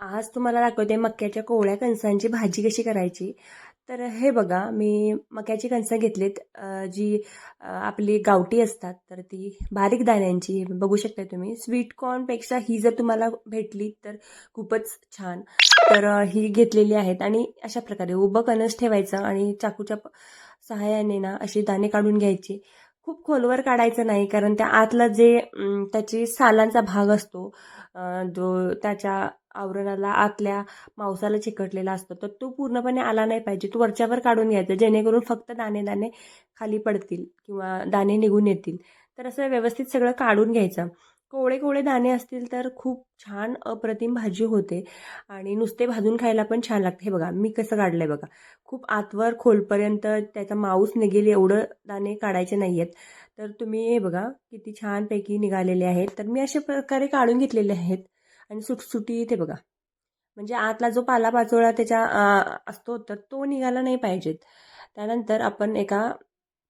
आज तुम्हाला दाखवते मक्याच्या कोवळ्या कणसांची भाजी कशी करायची. तर हे बघा मी मक्याची कणसं घेतलीत. जी आपली गावठी असतात तर ती बारीक दाण्यांची बघू शकता तुम्ही. स्वीट कॉर्नपेक्षा ही जर तुम्हाला भेटली तर खूपच छान. तर ही घेतलेली आहेत आणि अशा प्रकारे उभं कणस ठेवायचं आणि चाकूच्या सहाय्याने ना अशी दाणे काढून घ्यायची. खूप खोलवर काढायचं नाही कारण त्या आतला जे त्याची सालांचा भाग असतो जो त्याच्या आवरणाला आतल्या मांसाला चिकटलेला असतो. तर तो पूर्णपणे आला नाही पाहिजे. तो वरच्यावर काढून घ्यायचा. जेणेकरून फक्त दाणे दाणे खाली पडतील किंवा दाणे निघून येतील. तर असं व्यवस्थित सगळं काढून घ्यायचं. कोवळे कोवळे दाणे असतील तर खूप छान अप्रतिम भाजी होते. आणि नुसते भाजून खायला पण छान लागते. हे बघा मी कसं काढलं आहे बघा. खूप आतवर खोलपर्यंत त्याचा मांस निघेल एवढं दाणे काढायचे नाही आहेत तर तुम्ही हे बघा किती छानपैकी निघालेले आहेत. तर मी अशा प्रकारे काढून घेतलेले आहेत. आणि सुटसुटी ते बघा. म्हणजे आतला जो पालापाचोळा त्याच्या असतो तर तो निघाला नाही पाहिजेत. त्यानंतर आपण एका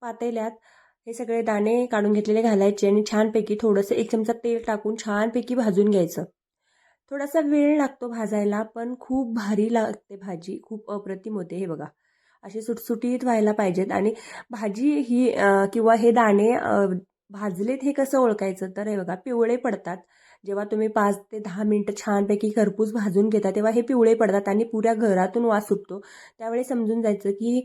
पातेल्यात हे सगळे दाणे काढून घेतलेले घालायचे आणि छानपैकी थोडंसं एक चमचा तेल टाकून छानपैकी भाजून घ्यायचं. थोडासा वेळ लागतो भाजायला पण खूप भारी लागते भाजी. खूप अप्रतिम होते हे बघा. असे सुटसुटीत व्हायला पाहिजेत. आणि भाजी ही किंवा हे दाणे भाजलेत हे कसं ओळखायचं? तर हे बघा पिवळे पडतात. जेव्हा तुम्ही पाच ते दहा मिनटं छानपैकी खरपूस भाजून घेता तेव्हा हे पिवळे पडतात आणि पुऱ्या घरातून वास सुटतो. त्यावेळी समजून जायचं की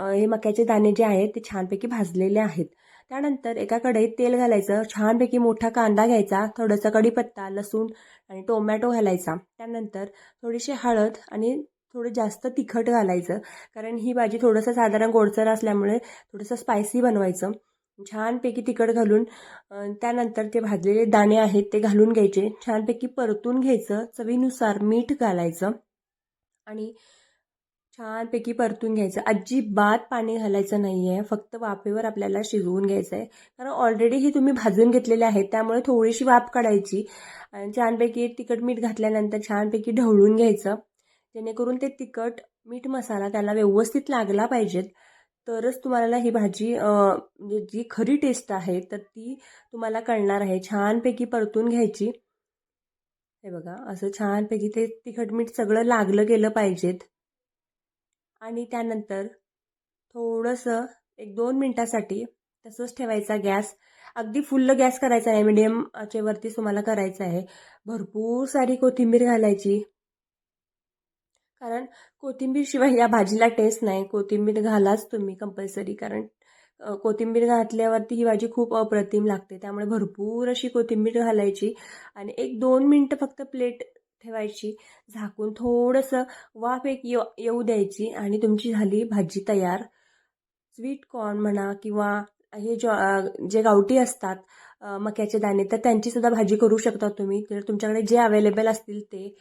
हे मक्याचे दाणे जे आहेत ते छानपैकी भाजलेले आहेत. त्यानंतर एका कढईत तेल घालायचं छानपैकी मोठा कांदा घ्यायचा थोडासा कढीपत्ता लसूण आणि टोमॅटो घालायचा. त्यानंतर थोडीशी हळद आणि थोडं जास्त तिखट घालायचं कारण ही भाजी थोडंसं साधारण गोडसर असल्यामुळे थोडंसं स्पायसी बनवायचं. छानपैकी तिखट घालून त्यानंतर ते भाजलेले दाणे आहेत ते घालून घ्यायचे. छानपैकी परतून घ्यायचं चवीनुसार मीठ घालायचं आणि छानपैकी परतून घ्यायचं. अजिबात पाणी घालायचं नाही आहे फक्त वाफेवर आपल्याला शिजवून घ्यायचं आहे कारण ऑलरेडी ही तुम्ही भाजून घेतलेले आहेत त्यामुळे थोडीशी वाफ काढायची आणि छानपैकी तिखट मीठ घातल्यानंतर छानपैकी ढवळून घ्यायचं. जेणेकरून ते तिखट मीठ मसाला त्याला व्यवस्थित लागला पाहिजेत. तरच तुम्हाला ही भाजी म्हणजे जी खरी टेस्ट आहे तर ती तुम्हाला कळणार आहे. छानपैकी परतून घ्यायची. हे बघा असं छानपैकी ते तिखट मीठ सगळं लागलं गेलं पाहिजेत. आणि त्यानंतर थोडंसं एक दोन मिनटासाठी तसंच ठेवायचा गॅस. अगदी फुल्ल गॅस करायचा आहे मिडियम वरती तुम्हाला करायचं आहे. भरपूर सारी कोथिंबीर घालायची. कारण कोथिंबीरशिवाय या भाजीला टेस्ट नाही. कोथिंबीर घालाच तुम्ही कंपल्सरी कारण कोथिंबीर घातल्यावरती ही भाजी खूप अप्रतिम लागते. त्यामुळे भरपूर अशी कोथिंबीर घालायची आणि एक दोन मिनटं फक्त प्लेट ठेवायची. झाकून थोडंसं वाफ एक येऊ द्यायची आणि तुमची झाली भाजी तयार. स्वीट कॉर्न म्हणा किंवा हे जो जे गावठी असतात मक्याचे दाणे तर त्यांची सुद्धा भाजी करू शकता तुम्ही. तर तुमच्याकडे जे अवेलेबल असतील ते.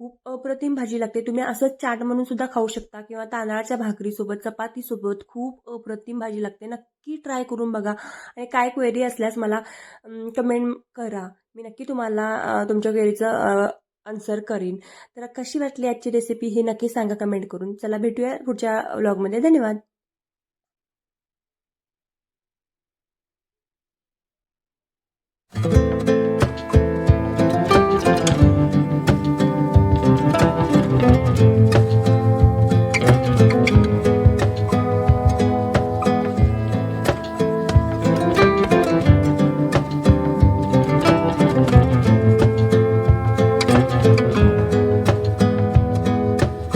खूप अप्रतिम भाजी लागते. तुम्ही असंच चाट म्हणून सुद्धा खाऊ शकता किंवा तांदळाच्या भाकरीसोबत चपातीसोबत खूप अप्रतिम भाजी लागते. नक्की ट्राय करून बघा. आणि काय क्वेरी असल्यास मला कमेंट करा. मी नक्की तुम्हाला तुमच्या क्वेरीचं आन्सर करीन. तर कशी वाटली आजची रेसिपी ही नक्की सांगा कमेंट करून. चला भेटूया पुढच्या व्लॉगमध्ये धन्यवाद.